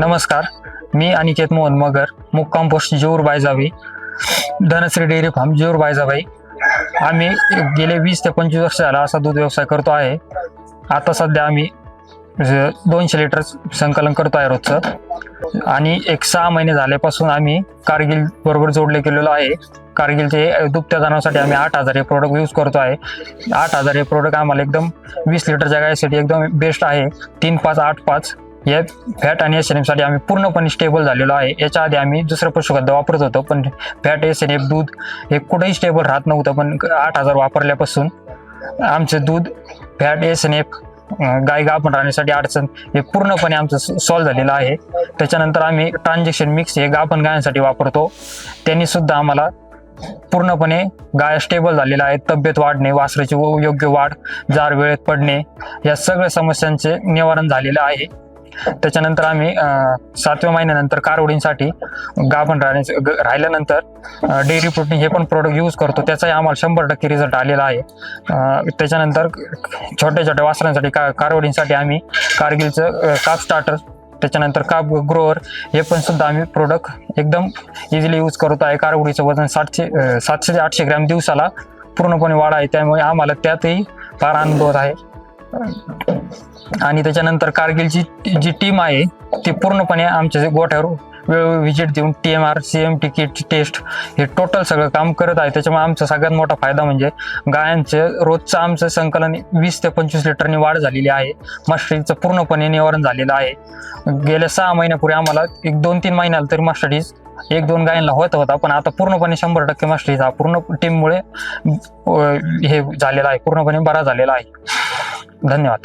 नमस्कार मी अनिकेत मोहन मगर मुक्काम post Jeur Baijabai Dhanashree dairy farm Jeur Baijabai. आम्ही गेले वीस ते पंचवीस वर्ष झाला असा दूध व्यवसाय करतो आहे. आता सध्या आम्ही दोनशे लिटर संकलन करतो आहे रोजचं. आणि एक सहा महिने झाल्यापासून आम्ही कारगिल बरोबर जोडले गेलेलो आहे. कारगिलचे दुभत्या जाण्यासाठी आम्ही आठ हजार हे प्रोडक्ट यूज करतो आहे. आठ हजार हे प्रोडक्ट आम्हाला एकदम वीस लिटरच्या गायसाठी एकदम बेस्ट आहे. तीन पाच आठ पाच या फॅट आणि एस एनसाठी आम्ही पूर्णपणे स्टेबल झालेलो आहे. याच्या आधी आम्ही दुसरं पशुखाद्य वापरत होतो पण फॅट एस एन एफ दूध हे कुठेही स्टेबल राहत नव्हतं पण आठ हजार वापरल्यापासून आमचं दूध फॅट एस एन एफ गाय गाभण राहण्यासाठी अडचण हे पूर्णपणे आमचं सॉल्व्ह झालेलं आहे. त्याच्यानंतर आम्ही ट्रान्झॅक्शन मिक्स हे गाभण गायांसाठी वापरतो. त्यांनी सुद्धा आम्हाला पूर्णपणे गाय स्टेबल झालेल्या आहेत तब्येत वाढणे वासराची योग्य वाढ जार वेळेत पडणे या सगळ्या समस्यांचे निवारण झालेलं आहे. त्याच्यानंतर आम्ही सातव्या महिन्यानंतर कारवडींसाठी गाभण राहण्या ग- राहिल्यानंतर डेअरी प्रोटीन हे पण प्रोडक्ट यूज करतो. त्याचाही आम्हाला शंभर टक्के रिझल्ट आलेला आहे. त्याच्यानंतर छोट्या छोट्या वासरांसाठी का कारवडींसाठी आम्ही कारगिलचं काप स्टार्टर त्याच्यानंतर काप ग्रोअर हे पण सुद्धा आम्ही प्रोडक्ट एकदम इझिली यूज करतो आहे. कारवडीचं वजन सातशे सातशे ते आठशे ग्रॅम दिवसाला पूर्णपणे वाढ आहे. त्यामुळे आम्हाला त्यातही फार आनंद होत आहे. आणि त्याच्यानंतर कारगिलची जी टीम आहे ती पूर्णपणे आमच्या गोठ्यावर वेळोवेळी व्हिजिट देऊन T M R C M T kit test हे टोटल सगळं काम करत आहे. त्याच्यामुळे आमचा सगळ्यात मोठा फायदा म्हणजे गायांचं रोजचं आमचं संकलन वीस ते पंचवीस लिटरनी वाढ झालेली आहे. मस्टडीजचं पूर्णपणे निवारण झालेलं आहे. गेल्या सहा महिन्यापूर्वी आम्हाला एक दोन तीन महिन्याला तरी मस्टडीज एक दोन गायांना होत होता पण आता पूर्णपणे शंभर टक्के मस्टडीज हा पूर्ण टीममुळे हे झालेला आहे. पूर्णपणे बरा झालेला आहे. धन्यवाद.